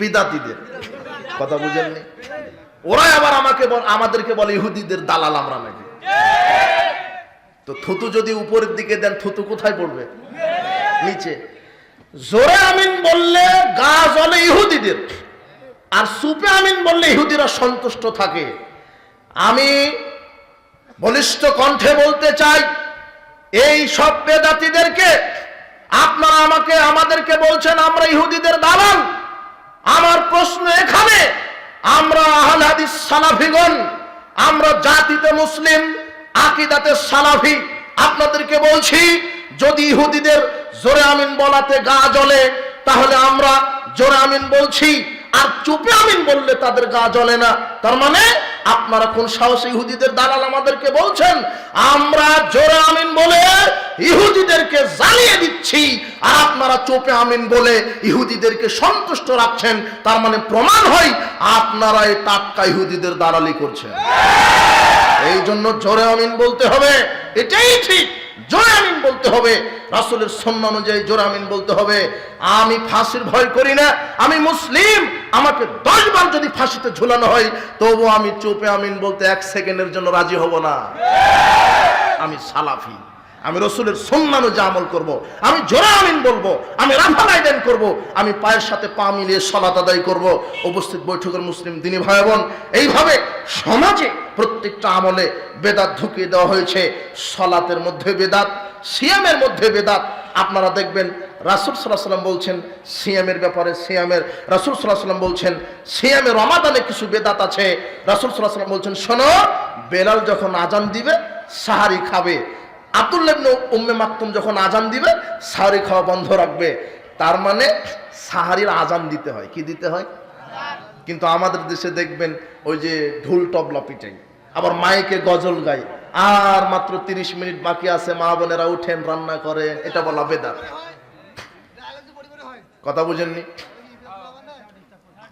বিদাতিদের। কথা বুঝেননি? ওরাই আবার আমাকে আমাদেরকে বলে ইহুদিদের দালাল আমরা নাকি? তো থুতু যদি উপরের দিকে দেন, থুতু কোথায় পড়বে? নিচে। জোরে আমিন বললে গা জলে ইহুদিদের। আর সুপে আমিন বললে ইহুদিরা সন্তুষ্ট থাকে। আমি বলিষ্ঠ কণ্ঠে বলতে চাই, এই সব বেদাতিদেরকে আপনারা আমাকে আমাদেরকে বলছেন আমরা ইহুদিদের দালাল। আমার প্রশ্ন এখানে, আমরা আহলাদি সালাফিগণ, আমরা জাতিতে মুসলিম, আকিদাতে সালাফি, আপনাদেরকে বলছি, যদি ইহুদিদের জোরে আমিন বলাতে গা জ্বলে, তাহলে আমরা জোরে আমিন বলছি, আর চুপে আমিন বললে তাদের গা জ্বলে না। তার মানে আপনারা কোন সাহসে ইহুদিদের দালাল আমাদেরকে বলছেন? আমরা জোরে আমিন বলে ইহুদিদেরকে জ্বালিয়ে দিচ্ছি। আর আপনারা চোপে আমিন বলে ইহুদিদেরকে সন্তুষ্ট রাখছেন, তার মানে প্রমাণ হয় আপনারা এই টাটকা ইহুদিদের দালালি করছেন। এই জন্য জোরে আমিন বলতে হবে। এটাই ঠিক। জোরে আমিন বলতে হবে। রাসুলের সন্ন্য অনুযায়ী জোরামিন বলতে হবে, আমি ফাঁসির ভয় করি না, আমি মুসলিম, আমাকে দশবার যদি ফাঁসিতে ঝুলানো হয় তবু আমি চুপে আমিন বলতে এক সেকেন্ডের জন্য রাজি হব না। আমি সালাফি। আমি রসুলের সম্মান যা আমল করব। আমি জোরে আমিন বলব, আমি রাফাল আইডেন করব। আমি পায়ের সাথে পা মিলিয়ে সলাত আদায় করব। উপস্থিত বৈঠকের মুসলিম দিনী ভাই বোন এইভাবে সমাজে প্রত্যেকটা আমলে বেদাত ঢুকিয়ে দেওয়া হয়েছে সলাতের মধ্যে বেদাত, সিয়ামের মধ্যে বেদাত আপনারা দেখবেন রাসুল সাল্লাহ সাল্লাম বলছেন, সিয়ামের ব্যাপারে সিয়ামের, রাসুল সাল্লাহ সাল্লাম বলছেন সিয়ামের রমাদানে কিছু বেদাত আছে রাসুল সাল্লাহ সাল্লাম বলছেন, শোনো, বেলাল যখন আজান দিবে, সাহারি খাবে আব্দুল্লাবনে উম্মে মাকতুম যখন আজান দিবে সাহারি খাওয়া বন্ধ রাখবে। তার মানে সাহারির আজান দিতে হয়। কি দিতে হয়? কিন্তু আমাদের দেশে দেখবেন, ওই যে ঢুল তবলা পিটাই, আবার মাইকে গজল গায় আর মাত্র তিরিশ মিনিট বাকি আছে, মা বোনেরা উঠেন, রান্না করে এটা বলা বেদাত। কথা বুঝেননি?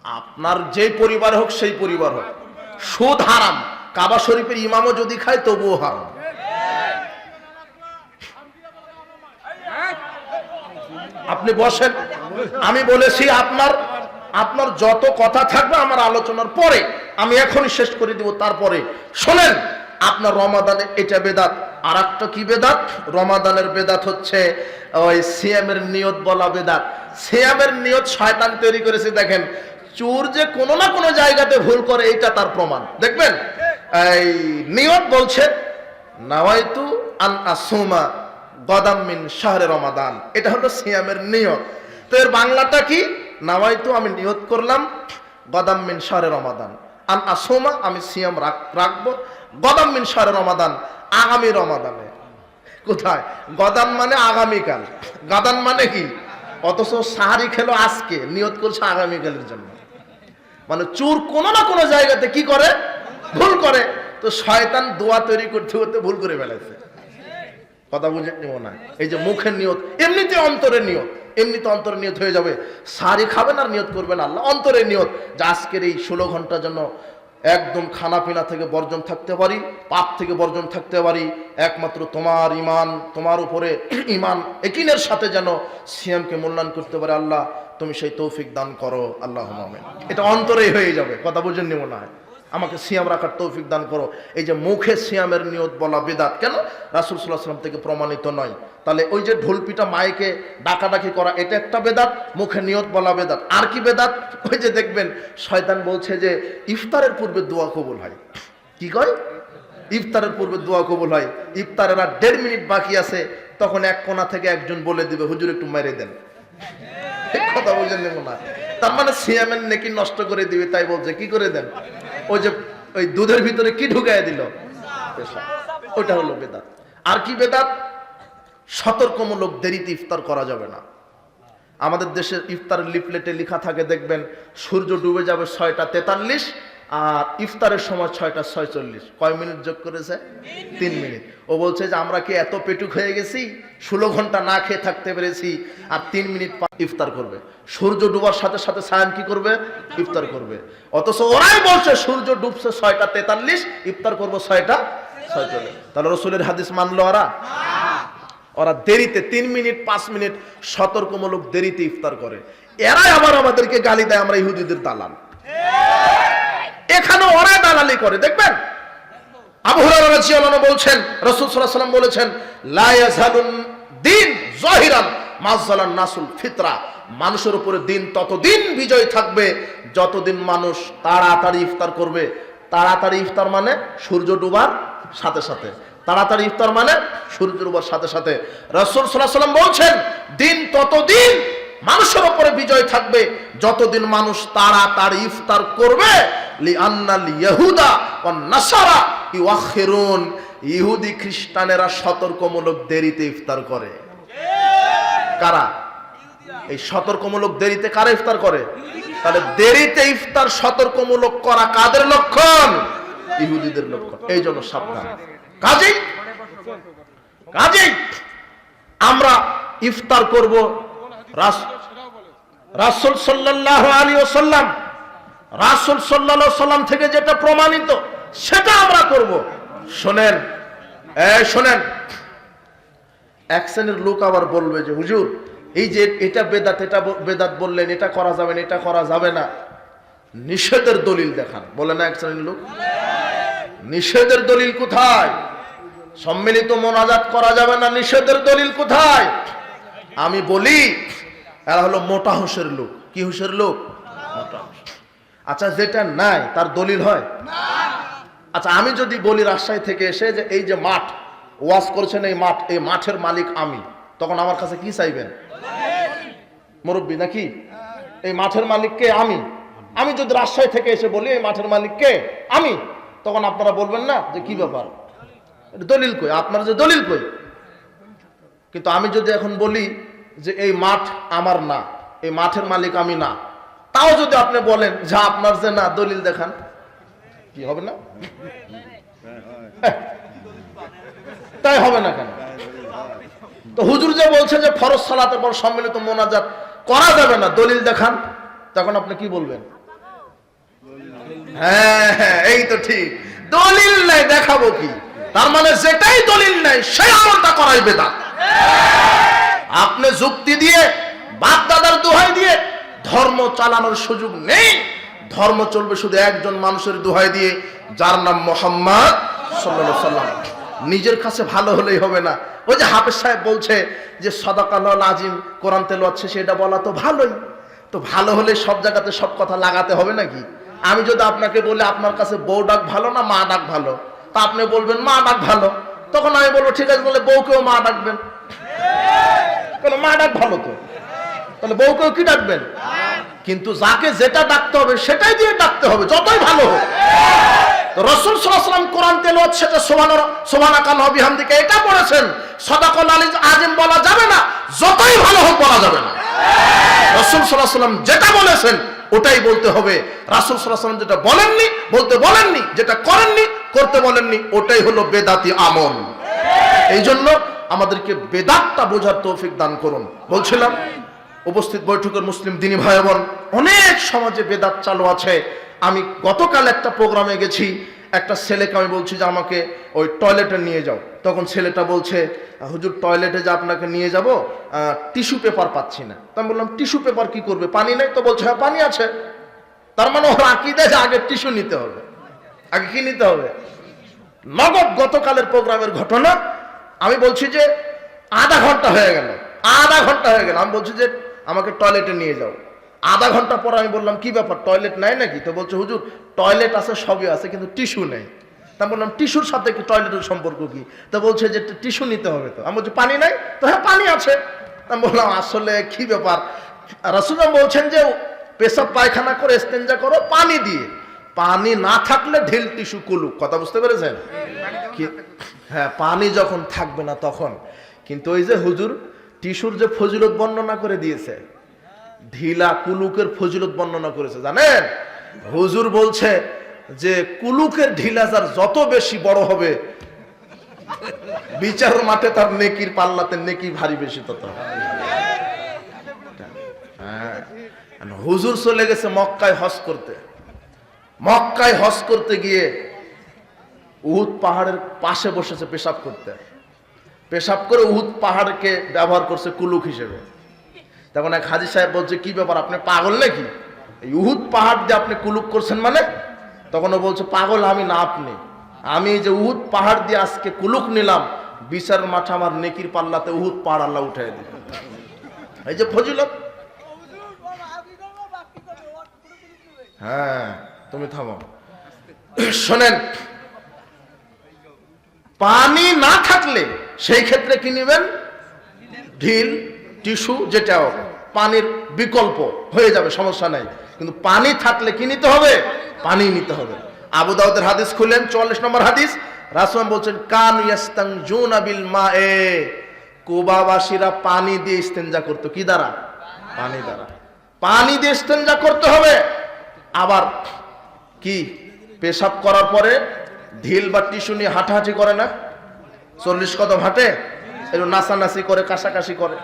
আপনার যে পরিবার হোক, সেই পরিবার হোক। সুদ হারাম। কাবা শরীফের ইমামও যদি খায়, তবুও হারাম। আপনি বসেন। আমি বলেছি, আপনার আপনার যত কথা থাকবে আমার আলোচনার পরে আমি এখনই শেষ করে দিব, তারপরে। শোনেন, আপনার রমাদানে এটা বেদাত আর একটা কি বেদাত? রমাদানের বেদাত হচ্ছে ওই সিয়ামের নিয়ত বলা বেদাত। সিয়ামের নিয়ত শয়তান তৈরি করেছে, দেখেন, চোর যে কোনো না কোনো জায়গাতে ভুল করে এটা তার প্রমাণ। দেখবেন? এই নিয়ত বলছে, নাওয়াইতু আন আসুমা গদাম্মিন শাহরে রমাদান। এটা হলো সিয়ামের নিয়ত। তো এর বাংলাটা কি? নাওয়াইতু আমি নিয়ত করলাম গদাম্মিন শাহরে রমাদান। আন আসুমা আমি সিয়াম রাখ- রাখব গদাম্মিন শাহরে রমাদান আগামী রমাদানে। কোথায়? গদান মানে আগামীকাল। গাদান মানে কি? অথচ সাহারি খেলো আজকে, নিয়ত করছে আগামীকালের জন্য। মানে চোর কোনো না কোনো জায়গাতে কি করে? ভুল করে। তো শয়তান দোয়া তৈরি করতে করতে ভুল করে ফেলেছে। কথা বুঝে নিব না। এই যে মুখের নিয়ত, এমনিতে অন্তরের নিয়ত, এমনিতে অন্তরের নিয়ত হয়ে যাবে। সারি খাবেন আর নিয়ত করবেন আল্লাহ, অন্তরের নিয়ত। যে আজকের এই ষোলো ঘণ্টার জন্য একদম খানা পিনা থেকে বর্জন থাকতে পারি, পাপ থেকে বর্জন থাকতে পারি, একমাত্র তোমার ইমান তোমার উপরে ইমান একিনের সাথে যেন সিএমকে মূল্যায়ন করতে পারে আল্লাহ, তুমি সেই তৌফিক দান করো আল্লাহ এটা অন্তরেই হয়ে যাবে, কথা বুঝেন নিব না। আমাকে সিয়াম রাখার তৌফিক দান করো। এই যে মুখে সিয়ামের নিয়ত বলা বেদাত, কেন? রাসুল সাল্লাহ সাল্লাম থেকে প্রমাণিত নয়। তাহলে ওই যে ঢোলপিটা মাইকে ডাকাডাকি করা, এটা একটা বেদাত? মুখে নিয়ত বলা বেদাত। আর কি বেদাত? ওই যে দেখবেন, শয়তান বলছে যে, ইফতারের পূর্বে দোয়া কবুল হয়। কি কয়? ইফতারের পূর্বে দোয়া কবুল হয়। ইফতারের আর দেড় মিনিট বাকি আছে, তখন এক কোণা থেকে একজন বলে দিবে, হুজুর, একটু মেরে দেন। কথা বলছেন না তার মানে সিয়ামের নাকি নষ্ট করে দিবে, তাই বলছে, কি করে দেন? ওই যে, ওই দুধের ভিতরে কি ঢুকায় দিল। ওটা হলো বেদাত। আর কি বেদাত? সতর্কমূলক দেরিতে ইফতার করা যাবে না। আমাদের দেশের ইফতারের লিফলেটে লেখা থাকে, দেখবেন, সূর্য ডুবে যাবে ছয়টা তেতাল্লিশ আর ইফতারের সময় ছয়টা ছয়চল্লিশ। কয় মিনিট যোগ করেছে? তিন মিনিট। ও বলছে যে, আমরা কি এত পেটুক হয়ে গেছি? ষোলো ঘণ্টা না খেয়ে থাকতে পেরেছি আর তিন মিনিট ইফতার করবে। সূর্য ডুবার সাথে সাথে সায়ান কি করবে? ইফতার করবে। অথচ ওরাই বলছে, সূর্য ডুবছে ছয়টা তেতাল্লিশ, ইফতার করব ছয়টা ছয়চল্লিশ। তাহলে রসুলের হাদিস মানলো ওরা? ওরা দেরিতে তিন মিনিট, পাঁচ মিনিট সতর্কমূলক দেরিতে ইফতার করে। এরাই আবার আমাদেরকে গালি দেয়, আমরা ইহুদিদের দালাল। এখানে ওরাই দালালি করে, দেখবেন? আবু হুরায়রা বলছেন, রাসূল ওয়াসাল্লাম বলেছেন, লা নাসুল ফিতরা। মানুষের উপরে দিন ততদিন বিজয় থাকবে, যতদিন মানুষ তাড়াতাড়ি ইফতার করবে। তাড়াতাড়ি ইফতার মানে সূর্য ডুবার সাথে সাথে। তাড়াতাড়ি ইফতার মানে সূর্য ডুবার সাথে সাথে। রাসূল সাল্লাল্লাহু বলছেন, দিন ততদিন মানুষের উপরে বিজয় থাকবে। যতদিন মানুষ তাড়াতাড়ি ইফতার করবে ইহুদি খ্রিস্টানেরা সতর্কমূলক দেরিতে ইফতার করে। কারা? এই সতর্কমূলক দেরিতে কারা ইফতার করে? তাহলে দেরিতে ইফতার সতর্কমূলক করা কাদের লক্ষণ? ইহুদিদের লক্ষণ। এই জন্য সাবধান। কাজেই কাজেই আমরা ইফতার করব রাসূল সাল্লাল্লাহু আলাইহি ওয়াসাল্লাম, রাসূল আলাইহি সাল্লাম থেকে যেটা প্রমাণিত, সেটা আমরা করব। শোনেন শোনেন। এক শ্রেণির লোক আবার বলবে যে, হুজুর, এই যে এটা বেদাত এটা বেদাত বললেন, এটা করা যাবে না, এটা করা যাবে না। নিষেধের দলিল দেখান। বলে না এক শ্রেণির লোক? নিষেধের দলিল কোথায়? সম্মিলিত মোনাজাত করা যাবে না, নিষেধের দলিল কোথায়? আমি বলি এরা হলো মোটা হোসের লোক। কি হোসের লোক? মোটা আচ্ছা যেটা নাই তার দলিল হয়? আচ্ছা আমি যদি বলি রাজশাহী থেকে এসে যে এই যে মাঠ ওয়াজ করছেন এই মাঠ এই মাঠের মালিক আমি তখন আমার কাছে কি চাইবেন? মুরব্বী নাকি? এই মাঠের মালিককে আমি। আমি যদি রাজশাহী থেকে এসে বলি এই মাঠের মালিককে আমি। তখন আপনারা বলবেন না যে কি ব্যাপার? দলিল কই? আপনার যে দলিল কই? কিন্তু আমি যদি এখন বলি যে এই মাঠ আমার না, এই মাঠের মালিক আমি না। তাও যদি আপনি বলেন, যা আপনার যে না, দলিল দেখান। কি হবে না। তাই হবে না কেন? তো হুজুর যে বলছে যে ফরজ সালাতের পর সম্মিলিত মোনাজাত করা যাবে না, দলিল দেখান। তখন আপনি কি বলবেন? হ্যাঁ হ্যাঁ এই তো ঠিক। দলিল নাই, দেখাবো কি? তার মানে যেটাই দলিল নাই সেই আমলটা করাই বেদাত। আপনি যুক্তি দিয়ে বাপ দাদার দোহাই দিয়ে ধর্ম চালানোর সুযোগ নেই। ধর্ম চলবে শুধু একজন মানুষের দোহাই দিয়ে, যার নাম মোহাম্মদ সাল্লাম নিজের কাছে ভালো হলেই হবে না। ওই যে হাফেজ সাহেব বলছে যে, সদাকাল আজিম, কোরআন তেল শেষে সেটা বলা তো ভালোই। তো ভালো হলে সব জায়গাতে সব কথা লাগাতে হবে নাকি? আমি যদি আপনাকে বলি, আপনার কাছে বউ ডাক ভালো না মা ডাক ভালো? তা আপনি বলবেন, মা ডাক ভালো। তখন আমি বলব, ঠিক আছে বলে বউকেও মা ডাকবেন। কেন মা, ডাক ভালো তো। তাহলে বউকেও কি ডাকবেন? কিন্তু যাকে যেটা ডাকতে হবে, সেটাই দিয়ে ডাকতে হবে, যতই ভালো হোক। রসুল সাল্লাম কোরআন তেলাওয়াত সেটা সোমান সোমান আকান হবিহাম দিকে এটা পড়েছেন। সদাকল আলী আজিম বলা যাবে না, যতই ভালো হোক বলা যাবে না। রসুল সাল্লাম যেটা বলেছেন, ওটাই বলতে হবে। রাসুল সাল্লাম যেটা বলেননি, বলতে বলেননি, যেটা করেননি, করতে বলেননি, ওটাই হলো বেদাতি আমল। এই জন্য আমাদেরকে বেদাতটা বোঝার তৌফিক দান করুন। বলছিলাম, উপস্থিত বৈঠকের মুসলিম দিনী ভাই বোন অনেক সমাজে বেদাত চালু আছে। আমি গতকাল একটা প্রোগ্রামে গেছি, একটা ছেলেকে আমি বলছি যে আমাকে ওই টয়লেটে নিয়ে যাও। তখন ছেলেটা বলছে, হুজুর, টয়লেটে যে আপনাকে নিয়ে যাব টিস্যু পেপার পাচ্ছি না। তো আমি বললাম, টিস্যু পেপার কি করবে? পানি নেই? তো বলছে হ্যাঁ পানি আছে। তার মানে ওর আকিদে যে আগে টিস্যু নিতে হবে। আগে কি নিতে হবে? নগদ গতকালের প্রোগ্রামের ঘটনা আমি বলছি যে আধা ঘণ্টা হয়ে গেল আধা ঘণ্টা হয়ে গেল। আমি বলছি যে আমাকে টয়লেটে নিয়ে যাও। আধা ঘণ্টা পর আমি বললাম কি ব্যাপার টয়লেট নাই নাকি? তো বলছে হুজুর টয়লেট আছে সবই আছে কিন্তু টিস্যু নেই। তা বললাম টিস্যুর সাথে কি টয়লেটের সম্পর্ক কি? তো বলছে যে টিস্যু নিতে হবে তো। আমি বলছি পানি নাই? তো হ্যাঁ পানি আছে। তা আমি বললাম আসলে কি ব্যাপার? রাসুলাম বলছেন যে পেশাব পায়খানা করে স্তেঞ্জা করো পানি দিয়ে। পানি না থাকলে ঢিল টিস্যু কুলুক। কথা বুঝতে পেরেছেন? কি- হ্যাঁ পানি যখন থাকবে না তখন। কিন্তু ওই যে হুজুর টিসুর যে ফজিলত বর্ণনা করে দিয়েছে, ঢিলা কুলুকের ফজিলত বর্ণনা করেছে, জানেন? হুজুর বলছে যে কুলুকের ঢিলা যার যত বেশি বড় হবে বিচার মাঠে তার নেকির পাল্লাতে নেকি ভারী বেশি তত হ্যাঁ হুজুর চলে গেছে মক্কায় হস করতে। মক্কায় হজ করতে গিয়ে উহুদ পাহাড়ের পাশে বসেছে পেশাব করতে। পেশাব করে উহুদ পাহাড়কে ব্যবহার করছে কুলুক হিসেবে। তখন এক হাজি সাহেব বলছে, কি ব্যাপার, আপনি পাগল নাকি? এই উহুদ পাহাড় দিয়ে আপনি কুলুক করছেন মানে? তখন ও বলছে, পাগল, আমি না আপনি। আমি যে উহুদ পাহাড় দিয়ে আজকে কুলুক নিলাম বিচার মাঠে আমার নেকির পাল্লাতে উহুদ পাহাড় আল্লাহ উঠাই দিল এই যে ফজিলত। হ্যাঁ তুমি থামো। শোনেন পানি না থাকলে সেই ক্ষেত্রে কি নেবেন? ঢিল, টিস্যু, যেটাও পানির বিকল্প হয়ে যাবে, সমস্যা নাই। কিন্তু পানি থাকলে কি নিতে হবে? পানি নিতে হবে। আবু দাউদের হাদিস খুললেন, চুয়াল্লিশ নম্বর হাদিস। রাসুলাম বলছেন, কান ইয়াস্তাং জুন আবিল মা এ কুবাবাসীরা পানি দিয়ে ইস্তেঞ্জা করতো। কি দ্বারা? পানি দ্বারা। পানি দিয়ে ইস্তেঞ্জা করতে হবে। আবার কি? পেশাব করার পরে ঢিল বা টিস্যু নিয়ে হাঁটাহাঁটি করে না? চল্লিশ কদম হাঁটে, একটু নাচানাচি করে, কাশাকাশি করে।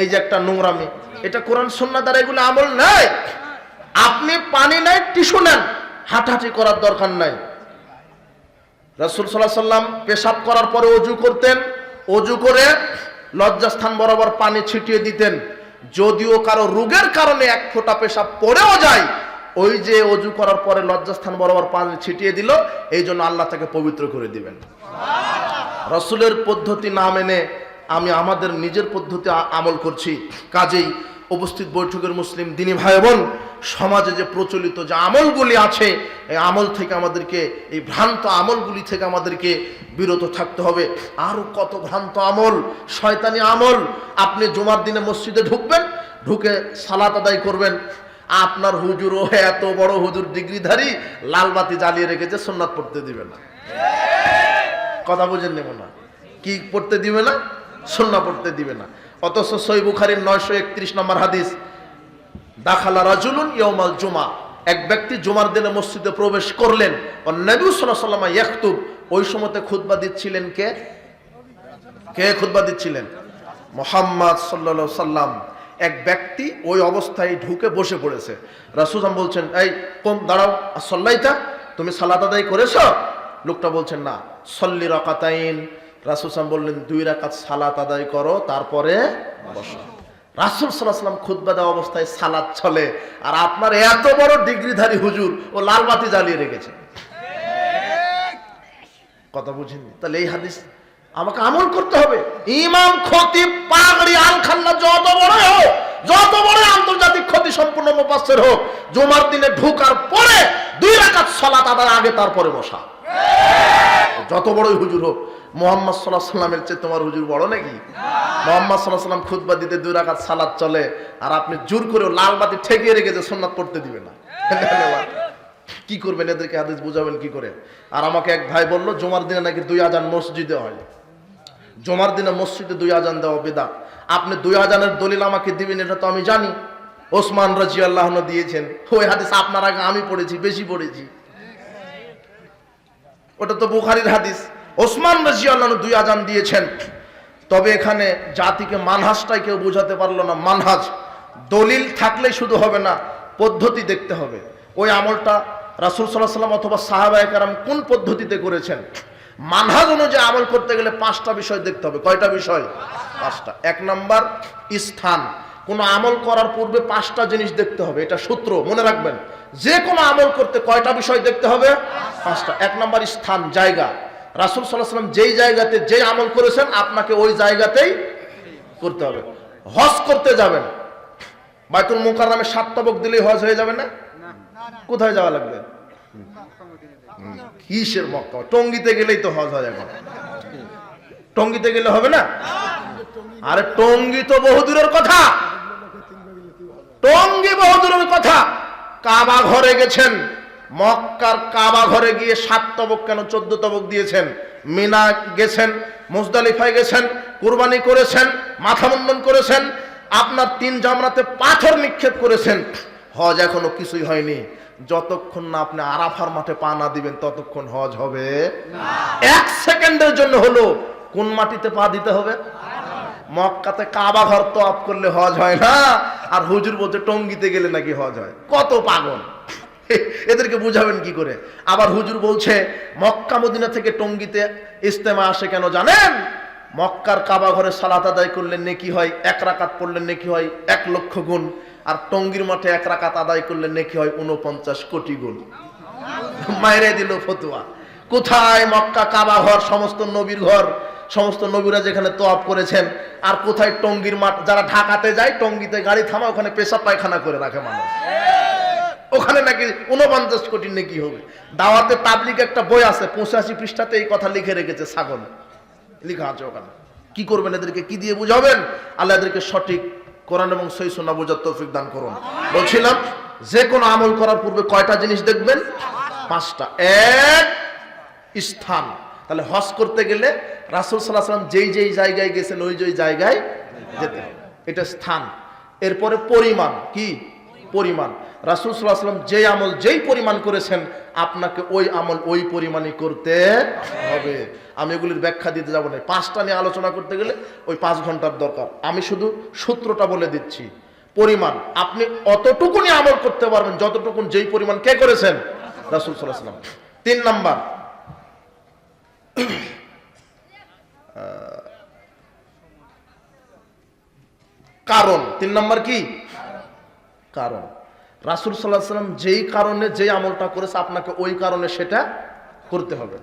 এই যে একটা নোংরামি, এটা কোরআন সন্না দ্বারা এগুলো আমল নাই। আপনি পানি নাই, টিস্যু নেন, হাঁটাহাঁটি করার দরকার নাই। রসুল সাল্লাহ সাল্লাম পেশাব করার পরে অজু করতেন। অজু করে লজ্জাস্থান বরাবর পানি ছিটিয়ে দিতেন। যদিও কারও রোগের কারণে এক ফোঁটা পেশাব পড়েও যায় ওই যে অজু করার পরে লজ্জাস্থান বরাবর পানি ছিটিয়ে দিল, এই জন্য আল্লাহ তাকে পবিত্র করে দিবেন। রসুলের পদ্ধতি না মেনে আমি আমাদের নিজের পদ্ধতি আমল করছি। কাজেই উপস্থিত বৈঠকের মুসলিম দিনী ভাই বোন, সমাজে যে প্রচলিত যে আমলগুলি আছে, এই আমল থেকে আমাদেরকে, এই ভ্রান্ত আমলগুলি থেকে আমাদেরকে বিরত থাকতে হবে। আরও কত ভ্রান্ত আমল, শয়তানি আমল। আপনি জুমার দিনে মসজিদে ঢুকবেন, ঢুকে সালাত আদায় করবেন আপনার হুজুর ও এত বড় হুজুর ডিগ্রিধারী লাল বাতি জ্বালিয়ে রেখেছে, সোননাথ পড়তে দিবে না। কথা বুঝেন নেব না কি পড়তে দিবে না সন্না পড়তে দিবে না। অথচ সই বুখারির নয়শো একত্রিশ নম্বর হাদিস, দাখালা রাজুলুন ইয়মাল জুমা এক ব্যক্তি জুমার দিনে মসজিদে প্রবেশ করলেন ও নবী সাল্লাম ইয়াকতুব ওই সময়তে খুতবা দিচ্ছিলেন কে? কে খুতবা দিচ্ছিলেন? মোহাম্মদ সাল্লা সাল্লাম এক ব্যক্তি ওই অবস্থায় ঢুকে বসে পড়েছে। রাসুলাম বলছেন এই কম দাঁড়াও সল্লাইতা তুমি সালাত আদায় করেছ? লোকটা বলছেন না। সল্লি রকাতাইন। রাসুলাম বললেন দুই রাকাত সালাত আদায় করো তারপরে বসো। রাসুল সাল্লাহাম খুদ্া দেওয়া অবস্থায় সালাদ চলে। আর আপনার এত বড় ডিগ্রিধারী হুজুর ও লাল বাতি জ্বালিয়ে রেখেছে। কথা বুঝিনি তাহলে এই হাদিস আমাকে আমল করতে হবে। ইমাম, খতিব, পাগড়ি আল খান্না যত বড় হোক, যত বড় আন্তর্জাতিক ক্ষতি সম্পূর্ণ মুপাসের হোক, জুমার দিনে ঢুকার পরে দুই রাকাত সালাত আদার আগে তারপরে বসা। যত বড়ই হুজুর হোক, মোহাম্মদ সাল্লাহ সাল্লামের চেয়ে তোমার হুজুর বড় নাকি? মোহাম্মদ সাল্লাহ সাল্লাম খুদবা দিতে দুই রাকাত সালাদ চলে, আর আপনি জোর করেও লাল বাতি ঠেকিয়ে রেখেছে সোননাথ পড়তে দিবে না। কি করবেন? এদেরকে হাদিস বুঝাবেন কি করে? আর আমাকে এক ভাই বলল, জুমার দিনে নাকি দুই আজান মসজিদে হয়? জমার দিনে মসজিদে দুই আজান দেওয়া বেদা আপনি দুই আজানের দলিল আমাকে দিবেন, এটা তো আমি জানি। ওসমান রাজি আল্লাহ দিয়েছেন, ওই হাদিস আপনার আগে আমি পড়েছি, বেশি পড়েছি। ওটা তো বুখারির হাদিস। ওসমান রাজি আল্লাহ দুই আজান দিয়েছেন। তবে এখানে জাতিকে মানহাজটাই কেউ বোঝাতে পারল না, মানহাজ। দলিল থাকলে শুধু হবে না, পদ্ধতি দেখতে হবে। ওই আমলটা রাসুল সাল্লাহ সাল্লাম অথবা সাহাবায় কারাম কোন পদ্ধতিতে করেছেন? মানহাজ অনুযায়ী আমল করতে গেলে পাঁচটা বিষয় দেখতে হবে। কয়টা বিষয়? পাঁচটা। এক নাম্বার, স্থান। কোনো আমল করার পূর্বে পাঁচটা জিনিস দেখতে হবে। এটা সূত্র, মনে রাখবেন। যে কোনো আমল করতে কয়টা বিষয় দেখতে হবে? পাঁচটা। এক নাম্বার, স্থান, জায়গা। রাসুল সাল্লাহ সাল্লাম যেই জায়গাতে যেই আমল করেছেন, আপনাকে ওই জায়গাতেই করতে হবে। হজ করতে যাবেন। বাইতুল মুকার নামে সাত তবক দিলেই হজ হয়ে যাবে না? কোথায় যাওয়া লাগবে? কিসের মক্কা? টঙ্গিতে গেলেই তো হজ হয় এখন। টঙ্গিতে গেলে হবে না? আরে টঙ্গি তো বহুদূরের কথা। টঙ্গি বহুদূরের কথা। কাবা ঘরে গেছেন। মক্কার কাবা ঘরে গিয়ে সাত তবক কেন চোদ্দ তবক দিয়েছেন? মিনা গেছেন, মুজদালিফায় গেছেন, কুরবানি করেছেন, মাথা মুন্ডন করেছেন, আপনার তিন জামরাতে পাথর নিক্ষেপ করেছেন। হজ এখনও কিছুই হয়নি। যতক্ষণ না আপনি আরাফার মাঠে পা না দিবেন ততক্ষণ হজ হবে। এক সেকেন্ডের জন্য হলো কোন মাটিতে পা দিতে হবে? মক্কাতে কাবা ঘর তো অফ করলে হজ হয় না আর হুজুর বলতে টঙ্গিতে গেলে নাকি হজ হয়। কত পাগল। এদেরকে বুঝাবেন কি করে? আবার হুজুর বলছে মক্কা মদিনা থেকে টঙ্গিতে ইস্তেমা আসে কেন জানেন? মক্কার কাবা ঘরে সালাত আদায় করলে নেকি হয় এক রাকাত পড়লে নেকি হয় এক লক্ষ গুণ। আর টঙ্গির মাঠে এক রাকাত আদায় করলে নেকি হয় উনপঞ্চাশ কোটি গুণ। মায়েরে দিল ফতুয়া। কোথায় মক্কা, কাবা ঘর, সমস্ত নবীর ঘর, সমস্ত নবীরা যেখানে তোয়াব করেছেন, আর কোথায় টঙ্গির মাঠ? যারা ঢাকাতে যায়, টঙ্গিতে গাড়ি থামা ওখানে পেশাব পায়খানা করে রাখে মানুষ। ওখানে নাকি উনপঞ্চাশ কোটি নাকি হবে। দাওয়াতে পাবলিক একটা বই আছে, পঁচাশি পৃষ্ঠাতে এই কথা লিখে রেখেছে ছাগল। লিখা আছে ওখানে। কি করবেন এদেরকে? কি দিয়ে বুঝাবেন? আল্লাহ এদেরকে সঠিক কোরআন এবং সই সোনা বোঝার তৌফিক দান করুন। বলছিলাম যে কোনো আমল করার পূর্বে কয়টা জিনিস দেখবেন? পাঁচটা। এক, স্থান। তাহলে হজ করতে গেলে রাসুল সাল্লাহ সাল্লাম যেই যেই জায়গায় গেছেন, ওই যেই জায়গায় যেতে এটা স্থান। এরপরে পরিমাণ কি? পরিমাণ। রাসুল সাল্লাহ সাল্লাম যেই আমল যেই পরিমাণ করেছেন, আপনাকে ওই আমল ওই পরিমাণই করতে হবে। আমি এগুলির ব্যাখ্যা দিতে যাব না। পাঁচটা নিয়ে আলোচনা করতে গেলে ওই পাঁচ ঘণ্টার দরকার। আমি শুধু সূত্রটা বলে দিচ্ছি। পরিমাণ। আপনি অতটুকুনি আমল করতে পারবেন, যতটুকুন যেই পরিমাণ কে করেছেন? রাসুল সাল্লাহ সাল্লাম তিন নাম্বার। কারণ। তিন নাম্বার কি? কারণ। রাসুল সাল্লাহ সাল্লাম যেই কারণে যেই আমলটা করেছে, আপনাকে ওই কারণে সেটা করতে হবে।